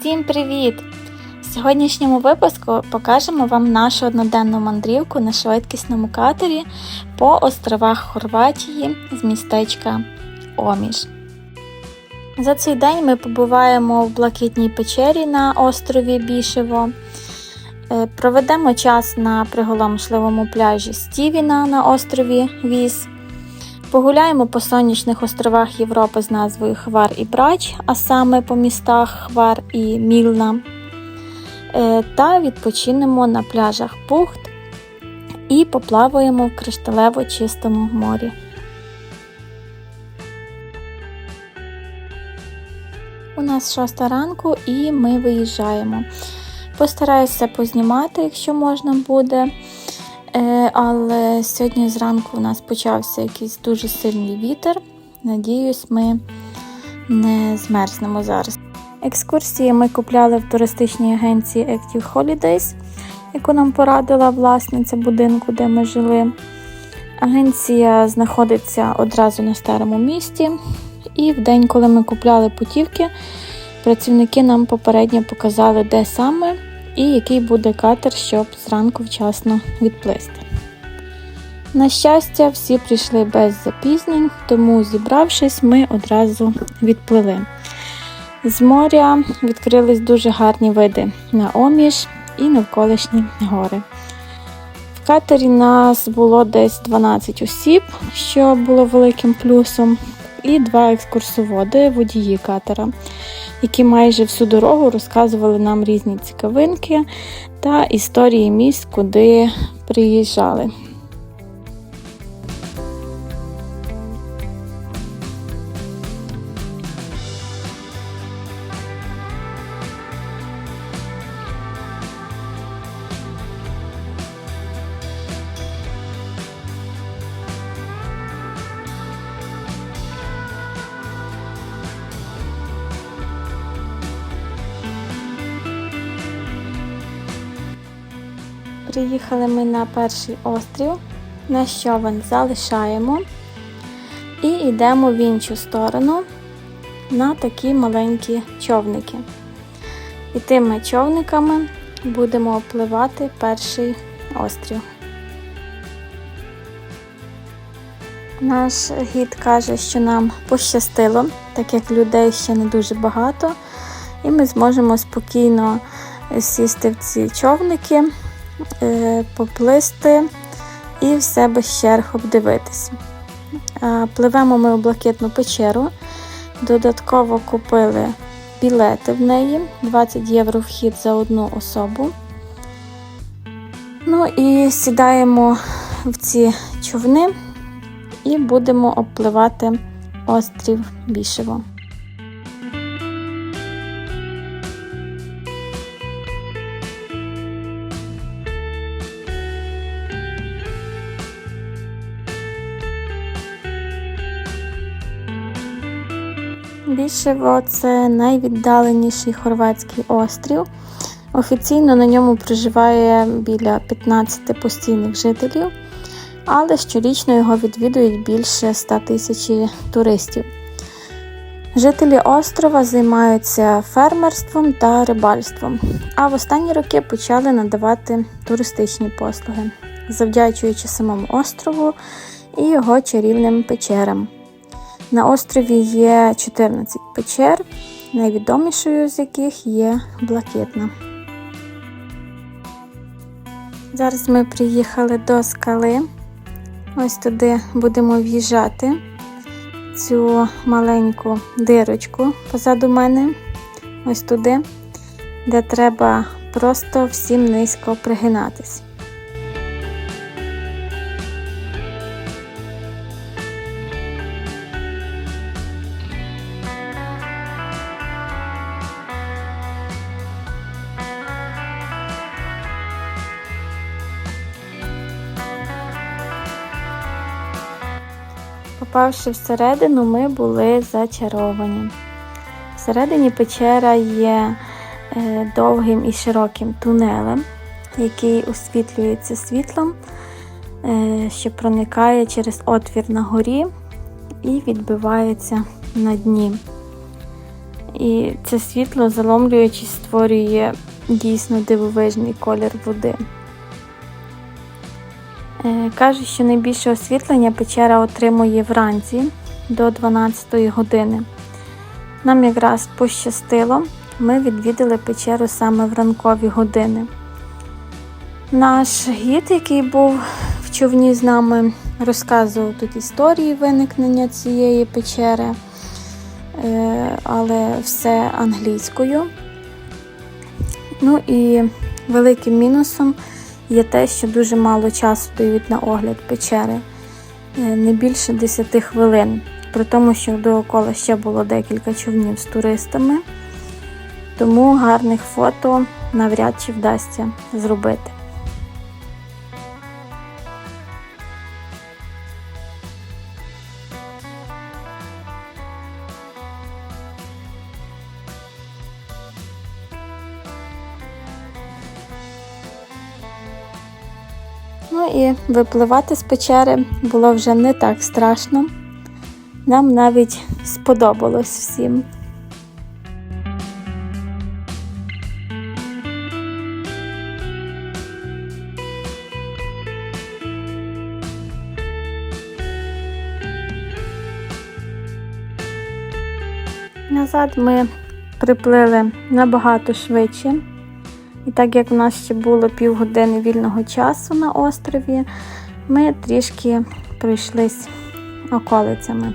Всім привіт! В сьогоднішньому випуску покажемо вам нашу одноденну мандрівку на швидкісному катері по островах Хорватії з містечка Оміш. За цей день ми побуваємо в блакитній печері на острові Бішево. Е, Проведемо час на приголомшливому пляжі Стівіна на острові Віс. Погуляємо по сонячних островах Європи з назвою Хвар і Брач, а саме по містах Хвар і Мільна. Е, Та відпочинемо на пляжах Пухт і поплаваємо в кришталево чистому морі. У нас шоста ранку і ми виїжджаємо. Постараюся познімати, якщо можна буде. Е, Але сьогодні зранку у нас почався якийсь дуже сильний вітер. Надіюсь, ми не змерзнемо зараз. Екскурсії ми купляли в туристичній агенції Active Holidays, яку нам порадила власниця будинку, де ми жили. Агенція знаходиться одразу на старому місті. І в день, коли ми купляли путівки, працівники нам попередньо показали, де саме і який буде катер, щоб зранку вчасно відплисти. На щастя, всі прийшли без запізнень, тому, зібравшись, ми одразу відплили. З моря відкрились дуже гарні види на Оміш і навколишні гори. В катері нас було десь 12 осіб, що було великим плюсом, і два екскурсоводи, водії катера, які майже всю дорогу розказували нам різні цікавинки та історії місць, куди приїжджали. Приїхали ми на перший острів, наш човен залишаємо і йдемо в іншу сторону на такі маленькі човники. І тими човниками будемо опливати перший острів. Наш гід каже, що нам пощастило, так як людей ще не дуже багато, і ми зможемо спокійно сісти в ці човники поплисти і все без черг обдивитися. Е, Пливемо ми у блакитну печеру. Додатково купили білети в неї, 20 євро вхід за одну особу. Ну і сідаємо в ці човни і будемо обпливати острів Бішево. Бішево це найвіддаленіший хорватський острів. Офіційно на ньому проживає біля 15 постійних жителів, але щорічно його відвідують більше 100 тисяч туристів. Жителі острова займаються фермерством та рибальством, а в останні роки почали надавати туристичні послуги, завдячуючи самому острову і його чарівним печерам. На острові є 14 печер, найвідомішою з яких є блакитна. Зараз ми приїхали до скали. Ось туди будемо в'їжджати цю маленьку дирочку позаду мене, ось туди, де треба просто всім низько пригинатись. Попавши всередину, ми були зачаровані. Всередині печера є е, довгим і широким тунелем, який освітлюється світлом, е, що проникає через отвір на горі і відбивається на дні. І це світло, заломлюючись, створює дійсно дивовижний колір води. Е, Кажуть, що найбільше освітлення печера отримує вранці до 12 години. Нам якраз пощастило, ми відвідали печеру саме в ранкові години. Наш гід, який був в човні з нами, розказував тут історії виникнення цієї печери, е, але все англійською. Ну і великим мінусом є те, що дуже мало часу дають на огляд печери, е, не більше 10 хвилин. При тому, що довкола ще було декілька човнів з туристами, тому гарних фото навряд чи вдасться зробити. І випливати з печери було вже не так страшно. Нам навіть сподобалось всім. Назад ми приплили набагато швидше. І так як в нас ще було півгодини вільного часу на острові, ми трішки пройшлись околицями.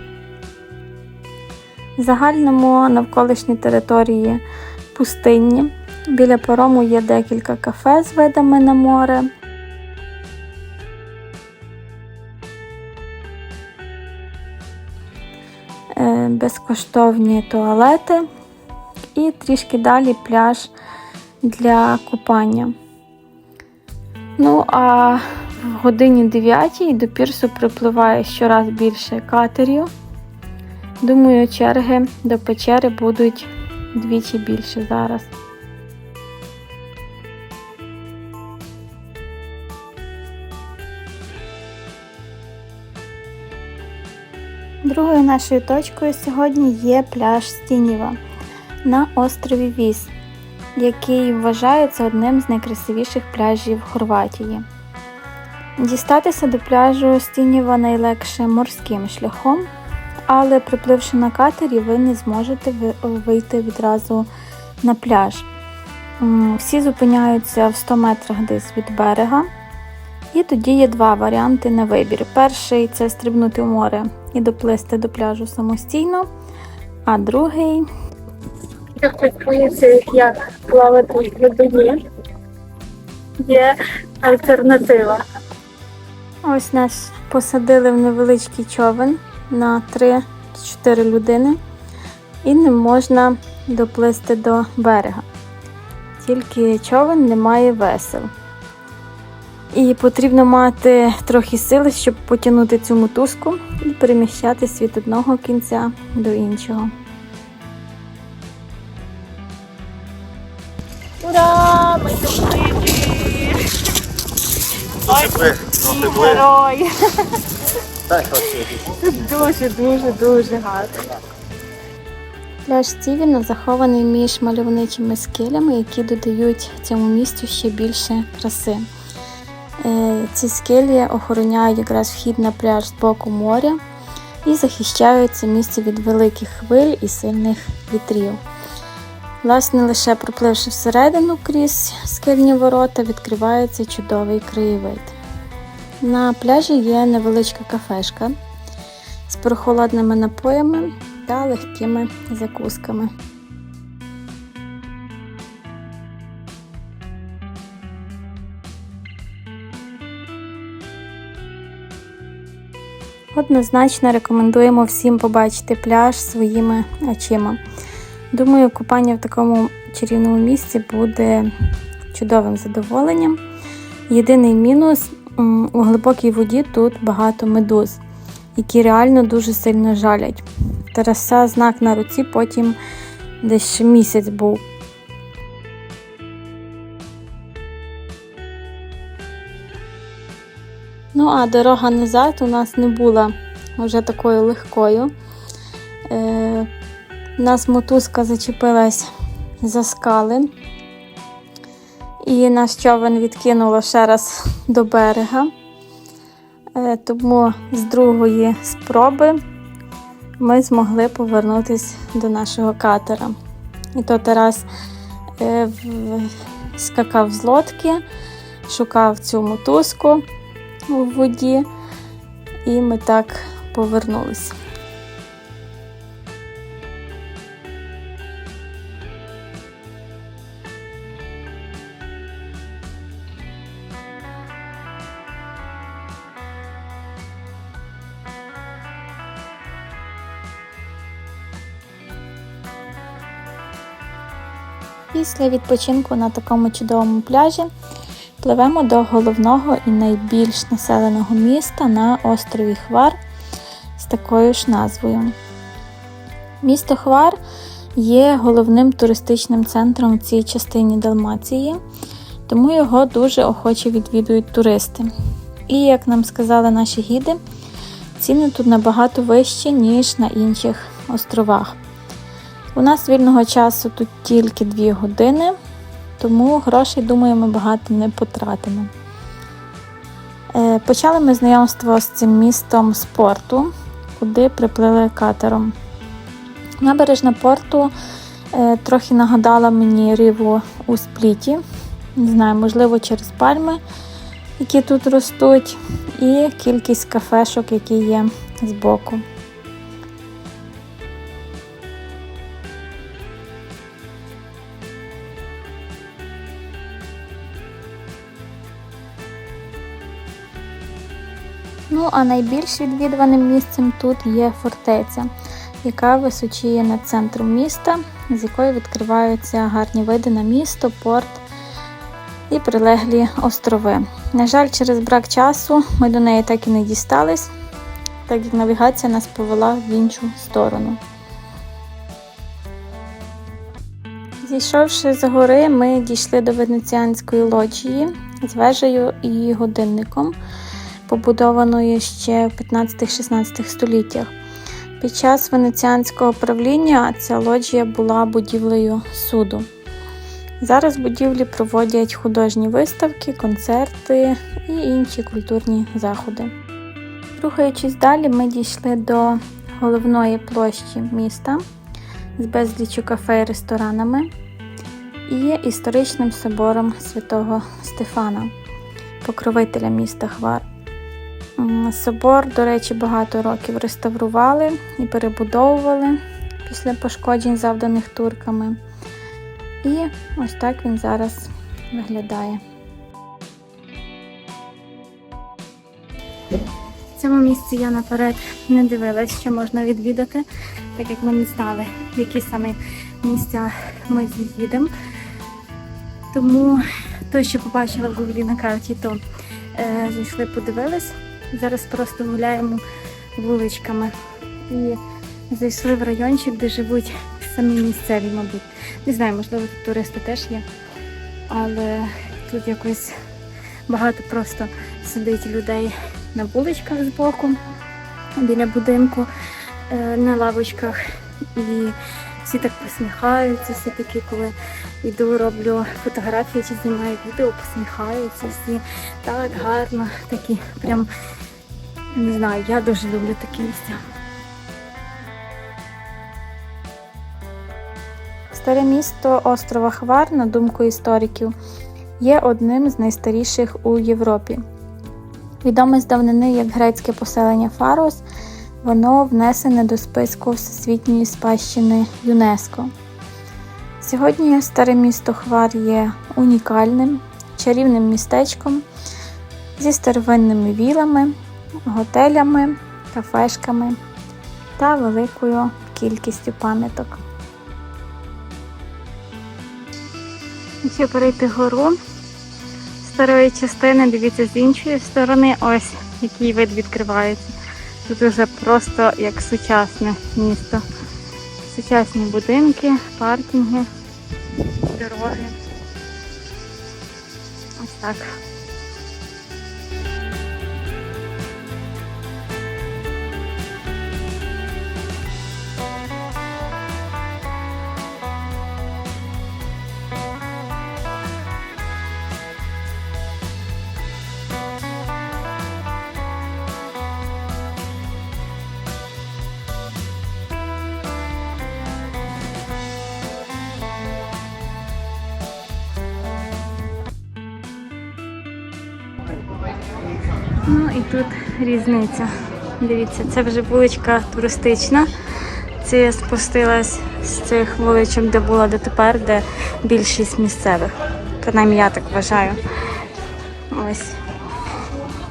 В загальному навколишні території пустинні. Біля парому є декілька кафе з видами на море. Е, Безкоштовні туалети і трішки далі пляж для купання. Ну, а в годині 9 до пірсу припливає щораз більше катерів. Думаю, черги до печери будуть двічі більше зараз. Другою нашою точкою сьогодні є пляж Стініва на острові Віс, який вважається одним з найкрасивіших пляжів Хорватії. Дістатися до пляжу Стініва найлегше морським шляхом, але припливши на катері, ви не зможете вийти відразу на пляж. Всі зупиняються в 100 метрах десь від берега. І тоді є два варіанти на вибір. Перший це стрибнути в море і доплисти до пляжу самостійно, а другий подивитися, як плавати в водині, є альтернатива. Ось нас посадили в невеличкий човен на 3-4 людини і не можна доплисти до берега. Тільки човен не має весел. І потрібно мати трохи сили, щоб потягнути цю мотузку і переміщатись від одного кінця до іншого. Ура! Ми доплили! Ой, герой! Тут дуже, дуже, дуже гарно. Пляж Стівіна захований між мальовничими скелями, які додають цьому місцю ще більше краси. Е, ці скелі охороняють якраз вхід на пляж з боку моря і захищають це місце від великих хвиль і сильних вітрів. Власне, лише пропливши всередину крізь скельні ворота, відкривається чудовий краєвид. На пляжі є невеличка кафешка з прохолодними напоями та легкими закусками. Однозначно рекомендуємо всім побачити пляж своїми очима. Думаю, купання в такому чарівному місці буде чудовим задоволенням. Єдиний мінус у глибокій воді тут багато медуз, які реально дуже сильно жалять. Тараса знак на руці потім десь місяць був. Ну, а дорога назад у нас не була вже такою легкою. У нас мотузка зачепилась за скали. І наш човен відкинуло ще раз до берега. Е, Тому з другої спроби ми змогли повернутися до нашого катера. І то Тарас е, скакав з лодки, шукав цю мотузку у воді, і ми так повернулися. Після відпочинку на такому чудовому пляжі пливемо до головного і найбільш населеного міста на острові Хвар з такою ж назвою. Місто Хвар є головним туристичним центром в цій частині Далмації, тому його дуже охоче відвідують туристи. І, як нам сказали наші гіди, ціни тут набагато вищі, ніж на інших островах. У нас вільного часу тут тільки 2 години, тому грошей, думаю, ми багато не потратимо. Е, Почали ми знайомство з цим містом з порту, куди приплили катером. Набережна порту е, трохи нагадала мені ріву у спліті. Не знаю, можливо, через пальми, які тут ростуть, і кількість кафешок, які є збоку. Ну, а найбільш відвідуваним місцем тут є фортеця, яка височіє над центром міста, з якої відкриваються гарні види на місто, порт і прилеглі острови. На жаль, через брак часу ми до неї так і не дістались, так як навігація нас повела в іншу сторону. Зійшовши з гори, ми дійшли до венеціанської лоджії з вежею і годинником побудованої ще в 15-16 століттях. Під час венеціанського правління ця лоджія була будівлею суду. Зараз будівлі проводять художні виставки, концерти і інші культурні заходи. Рухаючись далі, ми дійшли до головної площі міста з безлічю кафе і ресторанами і історичним собором святого Стефана, покровителя міста Хвар. Собор, до речі, багато років реставрували і перебудовували після пошкоджень, завданих турками. І ось так він зараз виглядає. В цьому місці я наперед не дивилась, що можна відвідати, так як ми не знали, в які саме місця ми з'їдемо. Тому то, що побачила в Гуглі на карті, то е, зайшли, подивились. Зараз просто гуляємо вуличками і зайшли в райончик, де живуть самі місцеві, мабуть. Не знаю, можливо, тут туристи теж є, але тут якось багато просто сидить людей на вуличках збоку, біля будинку, е, на лавочках. І всі так посміхаються, всі такі, коли йду, роблю фотографії чи знімаю відео, посміхаються всі так гарно, такі прям не знаю, я дуже люблю такі місця. Старе місто острова Хвар, на думку істориків, є одним з найстаріших у Європі. Відоме з давнини як грецьке поселення Фарос, воно внесене до списку Всесвітньої спадщини ЮНЕСКО. Сьогодні старе місто Хвар є унікальним, чарівним містечком зі старовинними вілами, готелями, кафешками та великою кількістю пам'яток. Якщо перейти гору старої частини, дивіться з іншої сторони, ось який вид відкривається. Тут вже просто як сучасне місто. Сучасні будинки, паркінги, дороги. Ось так. І тут різниця. Дивіться, це вже вуличка туристична. Це я спустилась з цих вуличок, де була дотепер, де більшість місцевих. Принаймні я так вважаю. Ось.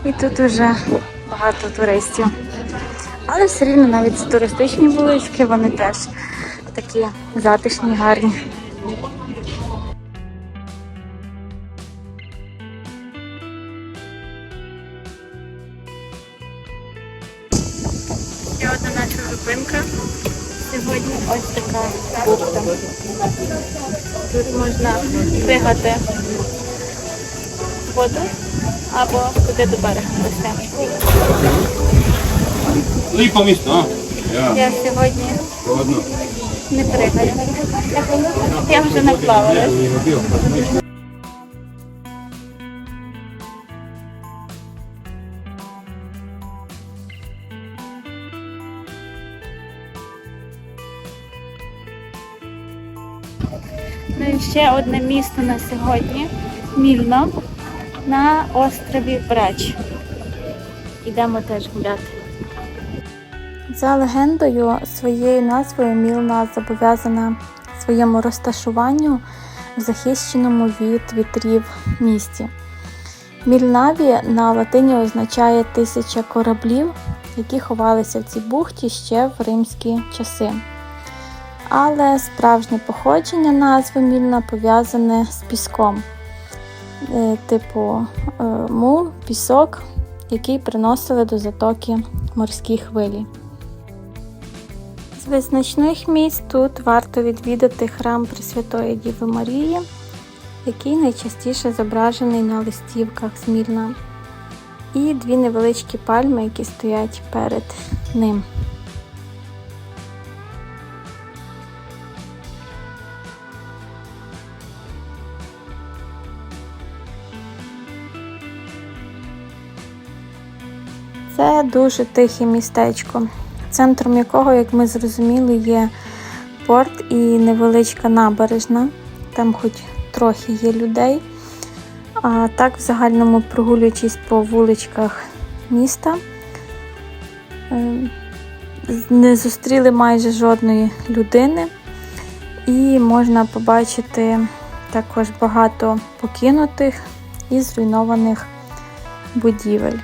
І тут уже багато туристів. Але все рівно навіть туристичні вулички, вони теж такі затишні, гарні. Пригати в воду або куди до берега досягти. Ja, Я сьогодні не пригаю. Я вже не ще одне місто на сьогодні Мільно на острові Брач. Ідемо теж гуляти. За легендою, своєю назвою Мілна зобов'язана своєму розташуванню в захищеному від вітрів місті. Мільнаві на латині означає тисяча кораблів, які ховалися в цій бухті ще в римські часи. Але справжнє походження назви Мільна пов'язане з піском, Е, типу е, мул, пісок, який приносили до затоки морські хвилі. З визначних місць тут варто відвідати храм Пресвятої Діви Марії, який найчастіше зображений на листівках з і дві невеличкі пальми, які стоять перед ним. Це дуже тихе містечко, центром якого, як ми зрозуміли, є порт і невеличка набережна. Там хоч трохи є людей. А так, в загальному прогулюючись по вуличках міста, е, не зустріли майже жодної людини, і можна побачити також багато покинутих і зруйнованих будівель.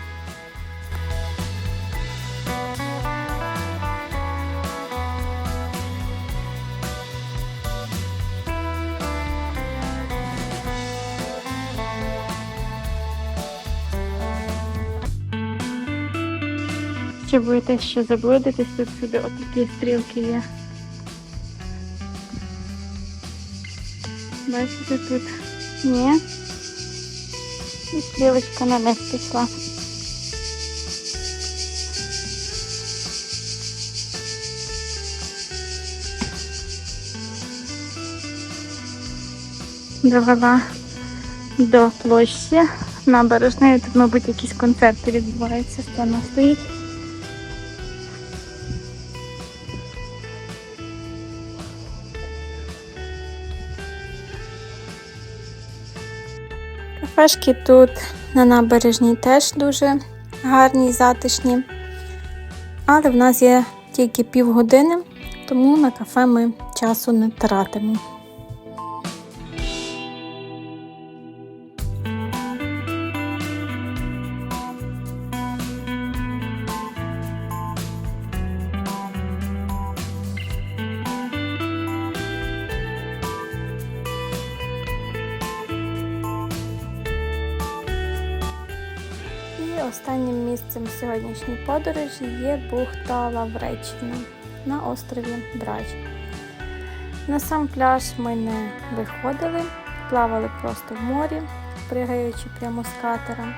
Чи будете ще заблудитись, тут сюди отакі стрілки є. Бачите тут? Ні. І стрілочка на них пішла. Довела до площі набережної. Тут, мабуть, якісь концерти відбуваються, сцена стоїть. Кафешки тут на набережній теж дуже гарні і затишні. Але в нас є тільки півгодини, тому на кафе ми часу не тратимо. Останнім місцем сьогоднішньої подорожі є бухта Лавреччина на острові Брач. На сам пляж ми не виходили, плавали просто в морі, пригаючи прямо з катера.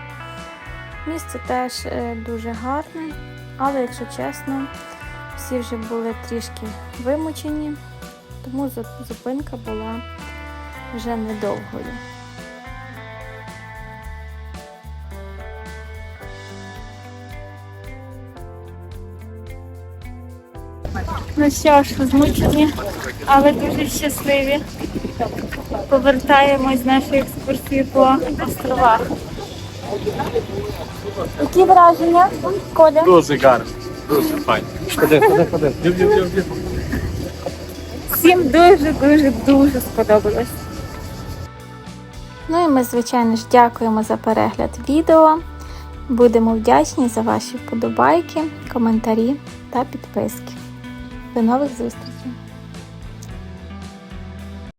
Місце теж е, дуже гарне, але, якщо чесно, всі вже були трішки вимучені, тому зупинка була вже недовгою. Ну що ж, змучені, але дуже щасливі. Повертаємось з нашої екскурсії по островах. Які враження, Коля? Дуже гарно. Дуже файно. Ходи, ходи, ходи. Всім дуже, дуже, дуже сподобалось. Ну і ми, звичайно ж, дякуємо за перегляд відео. Будемо вдячні за ваші вподобайки, коментарі та підписки. До нових зустрічей!